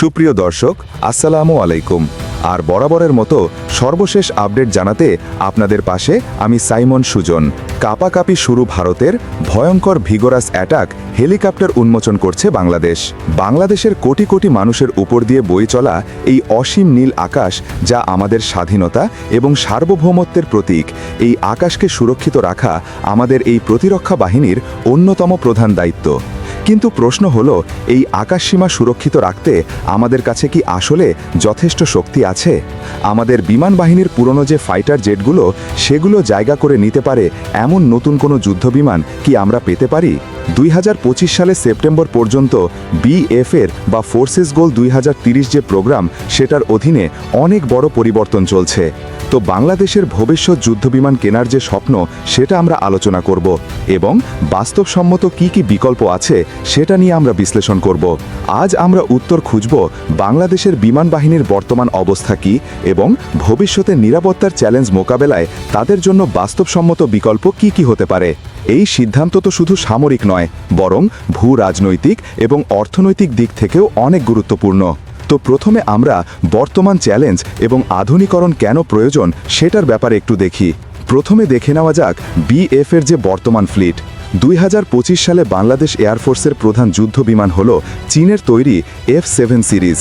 সুপ্রিয় দর্শক, আসসালামু আলাইকুম। আর বরাবরের মতো সর্বশেষ আপডেট জানাতে আপনাদের পাশে আমি সাইমন সুজন। কাপাকাপি শুরু ভারতের ভয়ঙ্কর ভিগোরাস অ্যাটাক হেলিকপ্টার উন্মোচন করছে বাংলাদেশ। বাংলাদেশের কোটি কোটি মানুষের উপর দিয়ে বয়ে চলা এই অসীম নীল আকাশ যা আমাদের স্বাধীনতা এবং সার্বভৌমত্বের প্রতীক, এই আকাশকে সুরক্ষিত রাখা আমাদের এই প্রতিরক্ষা বাহিনীর অন্যতম প্রধান দায়িত্ব। কিন্তু প্রশ্ন হল, এই আকাশসীমা সুরক্ষিত রাখতে আমাদের কাছে কি আসলে যথেষ্ট শক্তি আছে? আমাদের বিমান বাহিনীর পুরনো যে ফাইটার জেটগুলো, সেগুলো জায়গা করে নিতে পারে এমন নতুন কোনো যুদ্ধবিমান কি আমরা পেতে পারি? দুই হাজার পঁচিশ সালে সেপ্টেম্বর পর্যন্ত বিএফের বা ফোর্সেস গোল দুই যে প্রোগ্রাম, সেটার অধীনে অনেক বড় পরিবর্তন চলছে। তো বাংলাদেশের ভবিষ্যৎ যুদ্ধবিমান কেনার যে স্বপ্ন, সেটা আমরা আলোচনা করব এবং বাস্তবসম্মত কি কি বিকল্প আছে, সেটা নিয়ে আমরা বিশ্লেষণ করব। আজ আমরা উত্তর খুঁজব বাংলাদেশের বিমান বাহিনীর বর্তমান অবস্থা কি এবং ভবিষ্যতে নিরাপত্তার চ্যালেঞ্জ মোকাবেলায় তাদের জন্য বাস্তবসম্মত বিকল্প কি কি হতে পারে। এই সিদ্ধান্ত তো শুধু সামরিক নয়, বরং ভূ রাজনৈতিক এবং অর্থনৈতিক দিক থেকেও অনেক গুরুত্বপূর্ণ। তো প্রথমে আমরা বর্তমান চ্যালেঞ্জ এবং আধুনিকরণ কেন প্রয়োজন সেটার ব্যাপারে একটু দেখি। প্রথমে দেখে নেওয়া যাক বিএফ এর যে বর্তমান ফ্লিট। দুই হাজার পঁচিশ সালে বাংলাদেশ এয়ারফোর্সের প্রধান যুদ্ধ বিমান হল চীনের তৈরি এফ সেভেন সিরিজ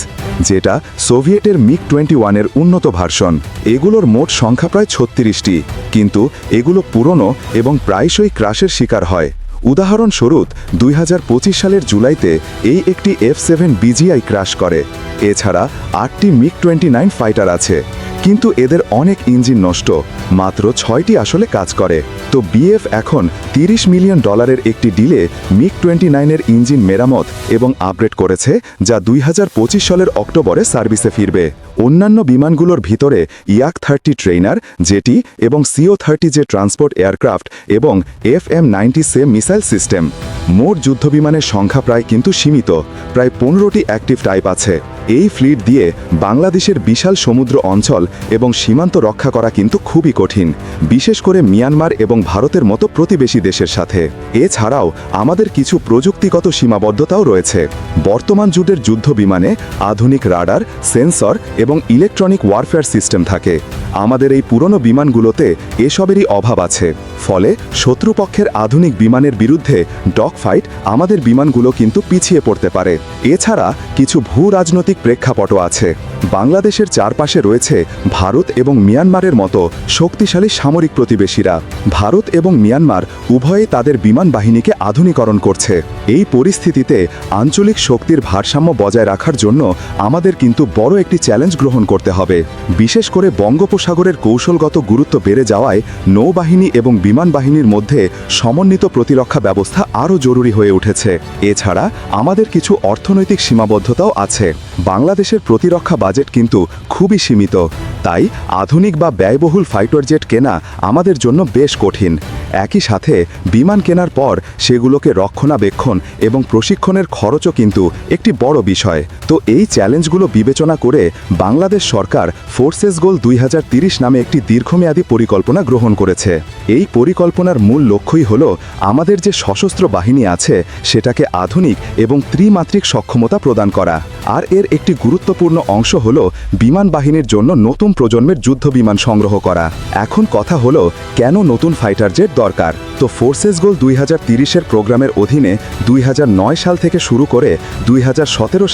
যেটা সোভিয়েটের মিগ টোয়েন্টি ওয়ানের উন্নত ভার্সন। এগুলোর মোট সংখ্যা প্রায় ছত্রিশটি, কিন্তু এগুলো পুরনো এবং প্রায়শই ক্রাশের শিকার হয়। উদাহরণস্বরূপ, দুই হাজার পঁচিশ সালের জুলাইতে এই একটি এফ সেভেন বিজিআই ক্রাশ করে। এছাড়া আটটি মিগ টোয়েন্টি নাইন ফাইটার আছে। কিন্তু এদের অনেক ইঞ্জিন নষ্ট, মাত্র ছয়টি আসলে কাজ করে। তো বিএফ এখন 30 মিলিয়ন ডলারের একটি ডিলে মিগ টোয়েন্টি নাইনের ইঞ্জিন মেরামত এবং আপগ্রেড করেছে, যা দুই হাজার পঁচিশ সালের অক্টোবরে সার্ভিসে ফিরবে। অন্যান্য বিমানগুলোর ভিতরে ইয়াক থার্টি ট্রেইনার, জেটি এবং CO thirty J transport aircraft এবং এফ এম নাইনটি সে মিসাইল সিস্টেম। মোট যুদ্ধবিমানের সংখ্যা প্রায় কিন্তু সীমিত, প্রায় পনেরোটি অ্যাক্টিভ টাইপ আছে। এই ফ্লিট দিয়ে বাংলাদেশের বিশাল সমুদ্র অঞ্চল এবং সীমান্ত রক্ষা করা কিন্তু খুবই কঠিন, বিশেষ করে মিয়ানমার এবং ভারতের মতো প্রতিবেশী দেশের সাথে। এছাড়াও আমাদের কিছু প্রযুক্তিগত সীমাবদ্ধতাও রয়েছে। বর্তমান যুগের যুদ্ধ বিমানে আধুনিক রাডার, সেন্সর এবং ইলেকট্রনিক ওয়ারফেয়ার সিস্টেম থাকে। আমাদের এই পুরনো বিমানগুলোতে এসবেরই অভাব আছে। ফলে শত্রুপক্ষের আধুনিক বিমানের বিরুদ্ধে ডগ ফাইট আমাদের বিমানগুলো কিন্তু পিছিয়ে পড়তে পারে। এছাড়া কিছু ভূ রাজনৈতিক প্রেক্ষাপটও আছে। বাংলাদেশের চারপাশে রয়েছে ভারত এবং মিয়ানমারের মতো শক্তিশালী সামরিক প্রতিবেশীরা। ভারত এবং মিয়ানমার উভয়ে তাদের বিমান বাহিনীকে আধুনিকরণ করছে। এই পরিস্থিতিতে আঞ্চলিক শক্তির ভারসাম্য বজায় রাখার জন্য আমাদের কিন্তু বড় একটি চ্যালেঞ্জ গ্রহণ করতে হবে। বিশেষ করে বঙ্গোপসাগরের কৌশলগত গুরুত্ব বেড়ে যাওয়ায় নৌবাহিনী এবং বিমান বাহিনীর মধ্যে সমন্বিত প্রতিরক্ষা ব্যবস্থা আরও জরুরি হয়ে উঠেছে। এছাড়া আমাদের কিছু অর্থনৈতিক সীমাবদ্ধতাও আছে। বাংলাদেশের প্রতিরক্ষা বাজেট কিন্তু খুবই সীমিত। তাই আধুনিক বা ব্যয়বহুল ফাইটার জেট কেনা আমাদের জন্য বেশ কঠিন। একই সাথে বিমান কেনার পর সেগুলোকে রক্ষণাবেক্ষণ এবং প্রশিক্ষণের খরচও কিন্তু একটি বড় বিষয়। তো এই চ্যালেঞ্জগুলো বিবেচনা করে বাংলাদেশ সরকার ফোর্সেস গোল দুই নামে একটি দীর্ঘমেয়াদী পরিকল্পনা গ্রহণ করেছে। এই পরিকল্পনার মূল লক্ষ্যই হল আমাদের যে সশস্ত্র বাহিনী আছে, সেটাকে আধুনিক এবং ত্রিমাত্রিক সক্ষমতা প্রদান করা। আর এর একটি গুরুত্বপূর্ণ অংশ হল বিমান বাহিনীর জন্য নতুন প্রজন্মের যুদ্ধ বিমান সংগ্রহ করা। এখন কথা হলো, কেন নতুন ফাইটার জেট দরকার? তো ফোর্সেস গোল দুই হাজার তিরিশের প্রোগ্রামের অধীনে দুই সাল থেকে শুরু করে দুই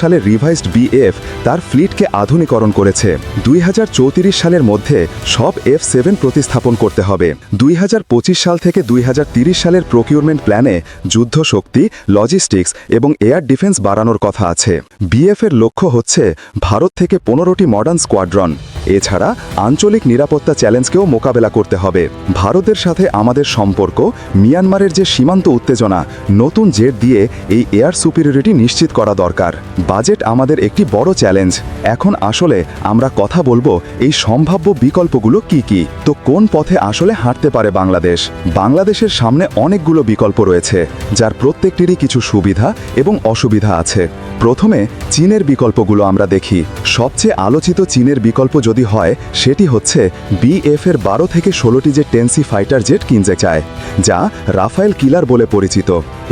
সালের রিভাইজড বিএফ তার ফ্লিটকে আধুনিকরণ করেছে। দুই হাজার চৌত্রিশ সালের মধ্যে সব এফ সেভেন প্রতিস্থাপন করতে হবে। দুই হাজার পঁচিশ সাল থেকে দুই সালের প্রকিউরমেন্ট প্ল্যানে যুদ্ধ শক্তি, লজিস্টিক্স এবং এয়ার ডিফেন্স বাড়ানোর কথা আছে। বিএফ এর লক্ষ্য হচ্ছে ভারত থেকে পনেরোটি মডার্ন স্কোয়াড্রন এছাড়া আঞ্চলিক নিরাপত্তা চ্যালেঞ্জকেও মোকাবেলা করতে হবে। ভারতের সাথে আমাদের সম্পর্ক, মিয়ানমারের যে সীমান্ত উত্তেজনা, নতুন জেট দিয়ে এই এয়ার সুপিরিয়রিটি নিশ্চিত করা দরকার। বাজেট আমাদের একটি বড় চ্যালেঞ্জ। এখন আসলে আমরা কথা বলব এই সম্ভাব্য বিকল্পগুলো কি কি? তো কোন পথে আসলে হাঁটতে পারে বাংলাদেশ? বাংলাদেশের সামনে অনেকগুলো বিকল্প রয়েছে, যার প্রত্যেকটিরই কিছু সুবিধা এবং অসুবিধা আছে। প্রথমে চীনের বিকল্পগুলো আমরা দেখি। সবচেয়ে আলোচিত চীনের বিকল্প যদি যদি হয়, সেটি হচ্ছে বিএফ এর বারো থেকে ষোলোটি যে টেন্সি ফাইটার জেট কিনতে চায়, যা রাফায়েল কিলার বলে পরিচিত।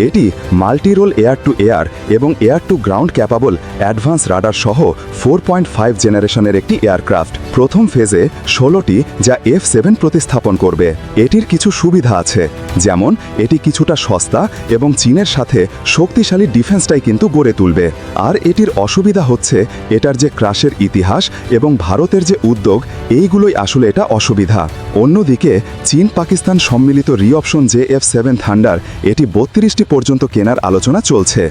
এটি মাল্টিরোল এয়ার টু এয়ার এবং air to ground capable advance radar সহ ফোর পয়েন্ট ফাইভ জেনারেশনের একটি এয়ারক্রাফট। প্রথম ফেজে ষোলোটি যা এফ সেভেন প্রতিস্থাপন করবে। এটির কিছু সুবিধা আছে, যেমন এটি কিছুটা সস্তা এবং চীনের সাথে শক্তিশালী ডিফেন্সটাই কিন্তু গড়ে তুলবে। আর এটির অসুবিধা হচ্ছে, এটার যে ক্রাশের ইতিহাস এবং ভারতের যে উদ্যোগ, এইগুলোই আসলে এটা অসুবিধা। অন্যদিকে চীন পাকিস্তান সম্মিলিত রিঅপশন জে এফ সেভেন থান্ডার, এটি বত্রিশটি পর্যন্ত কেনার আলোচনা চলছে।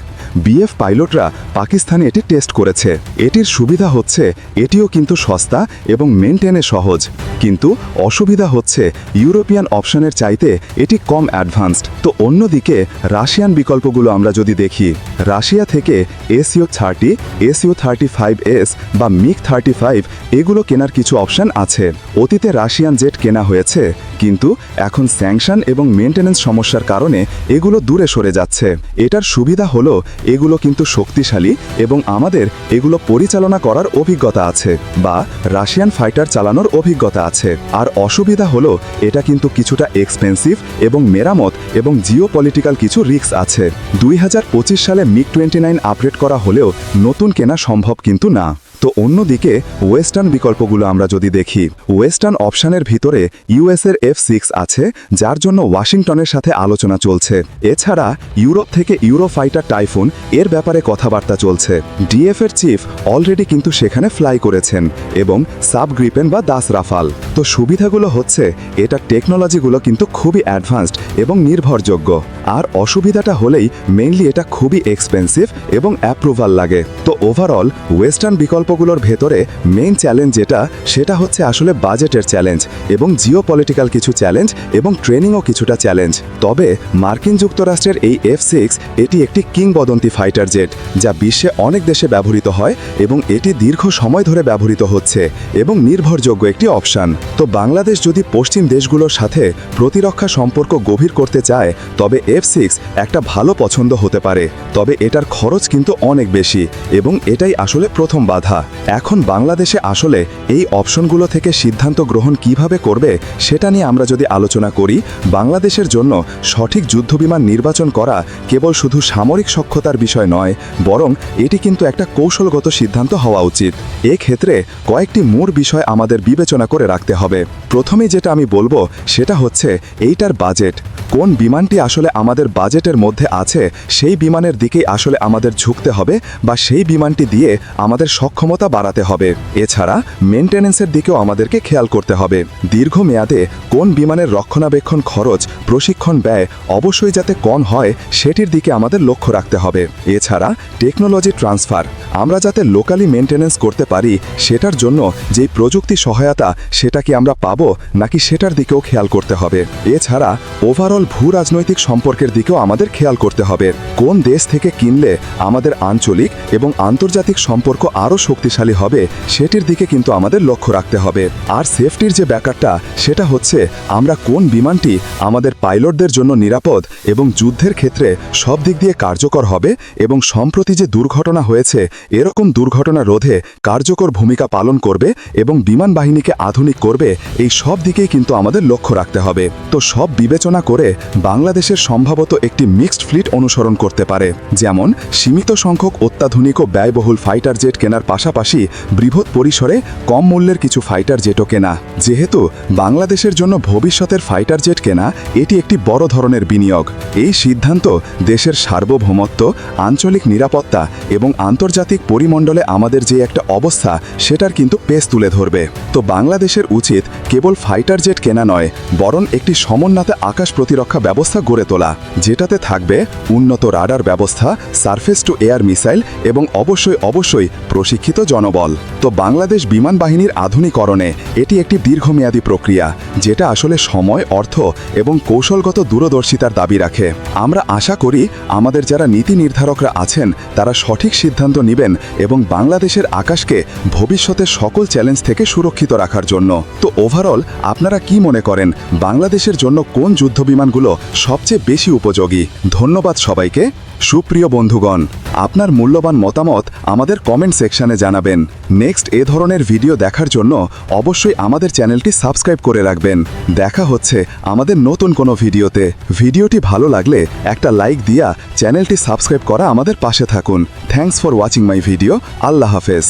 বিএফ পাইলটরা পাকিস্তানে এটি টেস্ট করেছে। এটির সুবিধা হচ্ছে, এটিও কিন্তু সস্তা এবং মেনটেনে সহজ। কিন্তু অসুবিধা হচ্ছে, ইউরোপিয়ান অপশনের চাইতে এটি কম অ্যাডভান্সড। তো অন্যদিকে, রাশিয়ান বিকল্পগুলো আমরা যদি দেখি, রাশিয়া থেকে SU thirty SU thirty five S বা মিক থার্টি ফাইভ, এগুলো কেনার কিছু অপশন আছে। অতীতে রাশিয়ান জেট কেনা হয়েছে, কিন্তু এখন স্যাংশন এবং মেনটেন্যান্স সমস্যার কারণে এগুলো দূরে সরে যাচ্ছে। এটার সুবিধা হলো এগুলো কিন্তু শক্তিশালী এবং আমাদের এগুলো পরিচালনা করার অভিজ্ঞতা আছে বা রাশিয়ান ফাইটার চালানোর অভিজ্ঞতা আছে। আর অসুবিধা হলো এটা কিন্তু কিছুটা এক্সপেন্সিভ এবং মেরামত এবং জিও পলিটিক্যাল কিছু রিক্স আছে। দুই হাজার পঁচিশ সালে মিগ টোয়েন্টি আপডেট করা হলেও নতুন কেনা সম্ভব কিন্তু না। তো অন্যদিকে ওয়েস্টার্ন বিকল্পগুলো আমরা যদি দেখি ওয়েস্টার্ন অপশানের ভিতরে ইউএসের এফ সিক্স আছে, যার জন্য ওয়াশিংটনের সাথে আলোচনা চলছে। এছাড়া, ইউরোপ থেকে ইউরো ফাইটার টাইফুন এর ব্যাপারে কথাবার্তা চলছে। ডিএফ এর চিফ অলরেডি কিন্তু সেখানে ফ্লাই করেছেন, এবং সাব গ্রিপেন বা দাস রাফাল। তো সুবিধাগুলো হচ্ছে, এটা টেকনোলজিগুলো কিন্তু খুবই অ্যাডভান্সড এবং নির্ভরযোগ্য। আর অসুবিধাটা হলেই মেইনলি এটা খুবই এক্সপেন্সিভ এবং অ্যাপ্রুভাল লাগে। তো ওভারঅল ওয়েস্টার্ন বিকল্পগুলোর ভেতরে মেইন চ্যালেঞ্জ যেটা, সেটা হচ্ছে আসলে বাজেটের চ্যালেঞ্জ এবং জিও পলিটিক্যাল কিছু চ্যালেঞ্জ এবং ট্রেনিংও কিছুটা চ্যালেঞ্জ তবে মার্কিন যুক্তরাষ্ট্রের এই এফ সিক্স এটি একটি কিংবদন্তি ফাইটার জেট যা বিশ্বে অনেক দেশে ব্যবহৃত হয় এবং এটি দীর্ঘ সময় ধরে ব্যবহৃত হচ্ছে এবং নির্ভরযোগ্য একটি অপশান তো বাংলাদেশ যদি পশ্চিম দেশগুলোর সাথে প্রতিরক্ষা সম্পর্ক গভীর করতে চায়, তবে এফ সিক্স একটা ভালো পছন্দ হতে পারে। তবে এটার খরচ কিন্তু অনেক বেশি এবং এটাই আসলে প্রথম বাধা। এখন বাংলাদেশে আসলে এই অপশনগুলো থেকে সিদ্ধান্ত গ্রহণ কীভাবে করবে, সেটা নিয়ে আমরা যদি আলোচনা করি, বাংলাদেশের জন্য সঠিক যুদ্ধবিমান নির্বাচন করা কেবল শুধু সামরিক সক্ষতার বিষয় নয়, বরং এটি কিন্তু একটা কৌশলগত সিদ্ধান্ত হওয়া উচিত। এক্ষেত্রে কয়েকটি মূল বিষয় আমাদের বিবেচনা করে রাখতে হবে। প্রথমেই যেটা আমি বলব, সেটা হচ্ছে এইটার বাজেট। কোন বিমানটি আসলে আমাদের বাজেটের মধ্যে আছে, সেই বিমানের দিকেই আসলে আমাদের ঝুঁকতে হবে বা সেই বিমানটি দিয়ে আমাদের সক্ষমতা বাড়াতে হবে। এছাড়া মেনটেন্যান্সের দিকেও আমাদেরকে খেয়াল করতে হবে। দীর্ঘমেয়াদে কোন বিমানের রক্ষণাবেক্ষণ খরচ, প্রশিক্ষণ ব্যয় অবশ্যই যাতে কম হয়, সেটির দিকে আমাদের লক্ষ্য রাখতে হবে। এছাড়া টেকনোলজি ট্রান্সফার, আমরা যাতে লোকালি মেনটেন্যান্স করতে পারি, সেটার জন্য যেই প্রযুক্তি সহায়তা, সেটা কি আমরা পাবো নাকি সেটার দিকেও খেয়াল করতে হবে। এছাড়া ওভারঅল ভূ রাজনৈতিক সম্পর্কের দিকেও আমাদের খেয়াল করতে হবে। কোন দেশ থেকে কিনলে আমাদের আঞ্চলিক এবং আন্তর্জাতিক সম্পর্ক আরও শক্তিশালী হবে, সেটির দিকে কিন্তু আমাদের লক্ষ্য রাখতে হবে। আর সেফটির যে ব্যাপারটা, সেটা হচ্ছে আমরা কোন বিমানটি আমাদের পাইলটদের জন্য নিরাপদ এবং যুদ্ধের ক্ষেত্রে সব দিক দিয়ে কার্যকর হবে এবং সম্প্রতি যে দুর্ঘটনা হয়েছে, এরকম দুর্ঘটনা রোধে কার্যকর ভূমিকা পালন করবে এবং বিমান বাহিনীকে আধুনিক করবে, এই সব দিকেই কিন্তু আমাদের লক্ষ্য রাখতে হবে। তো সব বিবেচনা করে বাংলাদেশের সম্ভবত একটি মিক্সড ফ্লিট অনুসরণ করতে পারে। যেমন, সীমিত সংখ্যক অত্যাধুনিক ও ব্যয়বহুল ফাইটার জেট কেনার পাশাপাশি বৃহৎ পরিসরে কম মূল্যের কিছু ফাইটার জেটও কেনা। যেহেতু বাংলাদেশের জন্য ভবিষ্যতের ফাইটার জেট কেনা, এটি একটি বড় ধরনের বিনিয়োগ। এই সিদ্ধান্ত দেশের সার্বভৌমত্ব, আঞ্চলিক নিরাপত্তা এবং আন্তর্জাতিক পরিমণ্ডলে আমাদের যে একটা অবস্থা, সেটার কিন্তু পেস তুলে ধরবে। তো বাংলাদেশের উচিত কেবল ফাইটার জেট কেনা নয়, বরং একটি সমন্বিত আকাশ প্রতিরক্ষা ব্যবস্থা গড়ে তোলা, যেটাতে থাকবে উন্নত রাডার ব্যবস্থা, সারফেস টু এয়ার মিসাইল এবং অবশ্যই অবশ্যই প্রশিক্ষিত জনবল। তো বাংলাদেশ বিমান বাহিনীর আধুনিকরণে এটি একটি দীর্ঘমেয়াদী প্রক্রিয়া, যেটা আসলে সময়, অর্থ এবং কৌশলগত দূরদর্শিতার দাবি রাখে। আমরা আশা করি আমাদের যারা নীতি নির্ধারকরা আছেন, তারা সঠিক সিদ্ধান্ত নেবেন এবং বাংলাদেশের আকাশকে ভবিষ্যতের সকল চ্যালেঞ্জ থেকে সুরক্ষিত রাখার জন্য। তো ওভারঅল আপনারা কি মনে করেন, বাংলাদেশের জন্য কোন যুদ্ধবিমানগুলো সবচেয়ে বেশি উপযোগী? ধন্যবাদ সবাইকে। সুপ্রিয় বন্ধুগণ, আপনার মূল্যবান মতামত আমাদের কমেন্ট সেকশনে জানাবেন। নেক্সট এ ধরনের ভিডিও দেখার জন্য অবশ্যই আমাদের চ্যানেলটি সাবস্ক্রাইব করে রাখবেন। দেখা হচ্ছে আমাদের নতুন কোনো ভিডিওতে ভিডিওটি ভালো লাগলে একটা লাইক দিয়া চ্যানেলটি সাবস্ক্রাইব করা আমাদের পাশে থাকুন। Thanks for watching my video আল্লাহ হাফেজ।